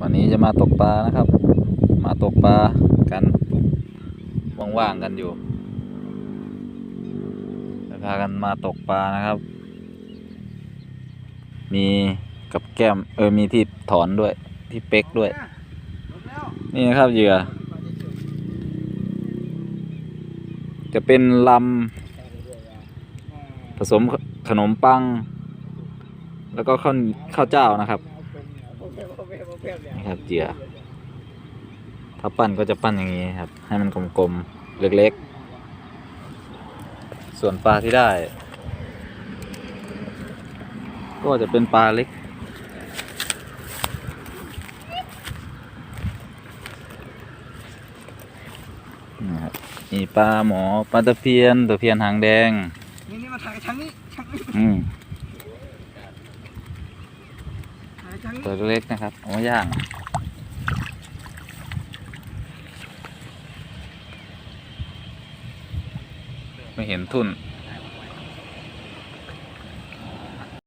วันนี้จะมาตกปลานะครับ มาตกปลากันว่างๆกันอยู่จะพากันมาตกปลานะครับ มีกับแก้มเออมีที่ถอนด้วยที่เป๊กด้วย นี่นะครับเหยื่อ จะเป็นลำผสมขนมปัง แล้วก็ข้าวข้าวเจ้านะครับ นี่ครับเหยื่อถ้าปั้นก็จะปั้นอย่างนี้ครับ ให้มันกลมๆ เล็กๆ ส่วนปลาที่ได้ ก็จะเป็นปลาเล็กนะครับมีปลาหมอปลาตะเพียนตะเพียนหางแดง นี่นี่มาถ่ายทางนี้างนี้อืมถ่ายทางนี้ ตัวเล็กนะครับเอามาย่างไม่เห็นทุ่น